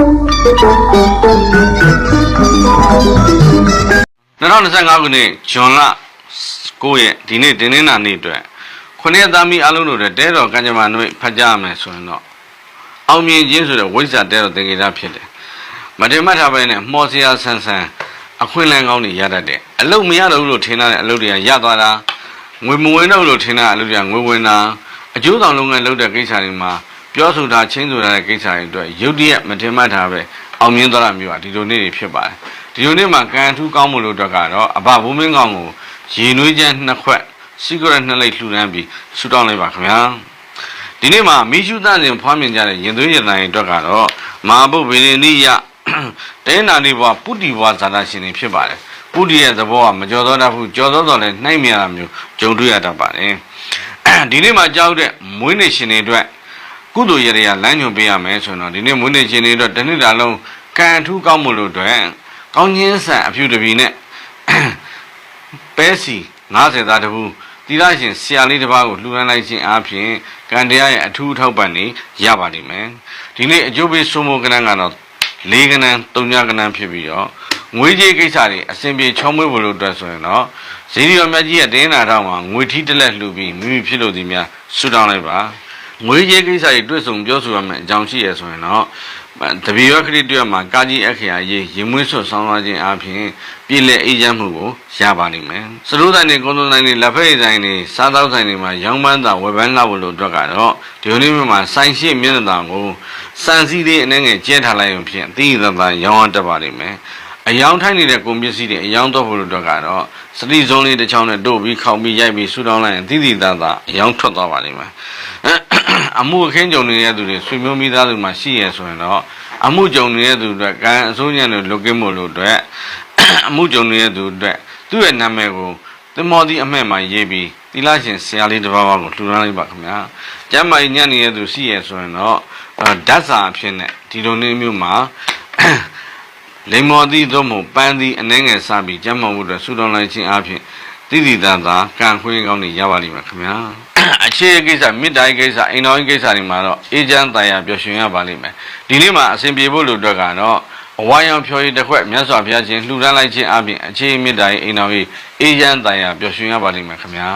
2025ခုနှစ်ဇွန်လ9ရက်ဒီနေ့တင်းနှင်းနာနေ့အတွက်ခုနှစ်သားမီအလုံးတို့တဲ့တဲတော်ကံကြမ္မာနှုတ်ဖတ်ကြရမယ်ဆိုရင်တော့အောင်မြင်ခြင်းဆိုတဲ့ဝိဇ္ဇာတဲတော်သင်္ကေတဖြစ်တယ်မတင်မှတ်ထားပဲနဲ့မော်စရာဆန်းဆန်းအခွင့်အလမ်းကောင်းတွေရတတ်တယ်အလုတ်မရတော့ဘူးလို့ထင်တဲ့အလုတ်တွေကရသွားတာငွေမဝင်တော့ဘူးလို့ထင်တဲ့အလုတ်တွေကငွေဝင်တာအကျိုးဆောင်လုပ်ငန်းလုပ်တဲ့ကိစ္စတွေမှာ ပြောဆိုတာချင်းဆိုတာတဲ့ကိစ္စတွေအတွက်ရုတ်တရက်မတင်မှတ်ထားပဲအောင်မြင်သွားတာမျိုးอ่ะဒီလိုနေ့တွေဖြစ်ပါတယ်ဒီလိုနေ့မှာကံထူးကောင်းမှုလို့အတွက်ကတော့အဘဘုံမင်းကောင်းကိုရေနွေးချမ်းနှစ်ခွက်စီကရက်နှစ်လိပ်လှူဒန်းပြီးဆူတောင်းလိုက်ပါခင်ဗျာဒီနေ့မှာမိရှုသန့်စဉ်ဖွားမြင်ကြတဲ့ရင်သွေးရတန်ရဲ့အတွက်ကတော့မဟာဘုဗေဒနိယတဲနာနေဘွားပုတ္တိဘွားဇာတာရှင်တွေဖြစ်ပါတယ်ပုတ္တိရဲ့သဘောကမကြော်သောတတ်ဘူးကြော်သောတော်လည်းနှိုက်မြတာမျိုးဂျုံတွေ့ရတတ်ပါတယ်ဒီနေ့မှာကြောက်တဲ့မွေးနေ့ရှင်တွေအတွက် ကုသိုလ်ရရလမ်းညွှန်ပေးရမယ်ဆိုတော့ဒီနေ့မွေးနေ့ရှင်တွေတော့တစ်နှစ်တာလုံးကံထူးကောင်းမှုလို့အတွက်ကောင်းချင်းဆန်အဖြူတပီနဲ့ပဲစီ90သားတဘူးတိရရှင်ဆရာလေးတစ်ပါးကိုလှူဒန်းလိုက်ခြင်းအားဖြင့်ကံတရားရဲ့အထူးထောက်ပံ့နေရပါလိမ့်မယ်ဒီနေ့အကျိုးပေးစိုးမိုးကဏ္ဍကတော့၄ကဏ္ဍ၃ညကဏ္ဍဖြစ်ပြီးတော့ငွေကြေးကိစ္စတွေအစဉ်ပြေချောင်းမွေးဖို့လို့အတွက်ဆိုရင်တော့ဇီဒီယောမြတ်ကြီးရဲ့တင်းနာထောက်မှာငွေထီးတစ်လက်လှူပြီးမိမိဖြစ်လို့ဒီများဆူတောင်းလိုက်ပါ ငွေကြေးကိစ္စတွေတွေ့ဆုံပြောဆိုရမယ်အကြောင်းရှိရဆိုရင်တော့တပည့်ရခရစ်တွဲမှာကာကြီးအခရာရေးရင်မွေးဆွဆောင်းသွားခြင်းအပြင်ပြည်လက်အေးချမ်းမှုကိုရပါလိမ့်မယ်။စရိုးဆိုင်တွေကွန်ဒိုဆိုင်တွေလက်ဖက်ရည်ဆိုင်တွေစားသောက်ဆိုင်တွေမှာရောင်းပန်းသာဝယ်ပန်းလာဖို့လို့အတွက်ကတော့ဒီလိုနေ့မှာဆိုင်ရှိမျက်နှာသာကိုစံစည်းလေးအနေငယ်ကျဲထားလိုက်ရင်ဖြင့်အသီးသသာရောင်းရတတ်ပါလိမ့်မယ်။အယောင်ထိုင်းနေတဲ့ကုန်ပစ္စည်းတွေအယောင်တော့ဖို့လို့အတွက်ကတော့စတိစုံလေးတစ်ချောင်းနဲ့တို့ပြီးခောက်ပြီးရိုက်ပြီးဆူတောင်းလိုက်ရင်သီးသီးသာသာအယောင်ထွက်သွားပါလိမ့်မယ်။ အမှုအခင်းကြုံနေတဲ့သူတွေဆွေမျိုးမိသားစုမှာရှိရဆိုရင်တော့အမှုကြုံနေတဲ့သူအတွက်ကံအစိုးရနဲ့လုတ်ကင်းမှုလို့အတွက်အမှုကြုံနေတဲ့သူအတွက်သူ့ရဲ့နာမည်ကိုသင်္ဘောသီးအမှဲ့မှာရေးပြီးသီလရှင်ဆရာလေးတစ်ပါးပါကိုလှူဒါန်းလိုက်ပါခင်ဗျာကျမ်းမာရေးညံ့နေတဲ့သူရှိရဆိုရင်တော့အဲဓာတ်စာအဖြစ်နဲ့ဒီလိုနေ့မျိုးမှာလိမ္မော်သီးသို့မဟုတ်ပန်းသီးအနှဲငယ်စပြီးကျမ်းမာမှုအတွက်ဆူတောင်းလိုက်ခြင်းအပြင်တိတိတသာကံခွင့်ကောင်းတွေရပါလိမ့်မယ်ခင်ဗျာ အခြေကိစ္စမေတ္တာရေးကိစ္စအိမ်တော်ရေးကိစ္စတွေမှာတော့အေးချမ်းတရားပျော်ရွှင်ရပါလိမ့်မယ်ဒီနေ့မှာအစဉ်ပြေဖို့လို့အတွက်ကတော့အဝါရောင်ဖြော်ရည်တစ်ခွက်မြတ်စွာဘုရားရှင်လှူဒန်းလိုက်ခြင်းအပြင်အခြေမေတ္တာရေးအိမ်တော်ရေးအေးချမ်းတရားပျော်ရွှင်ရပါလိမ့်မယ်ခင်ဗျာ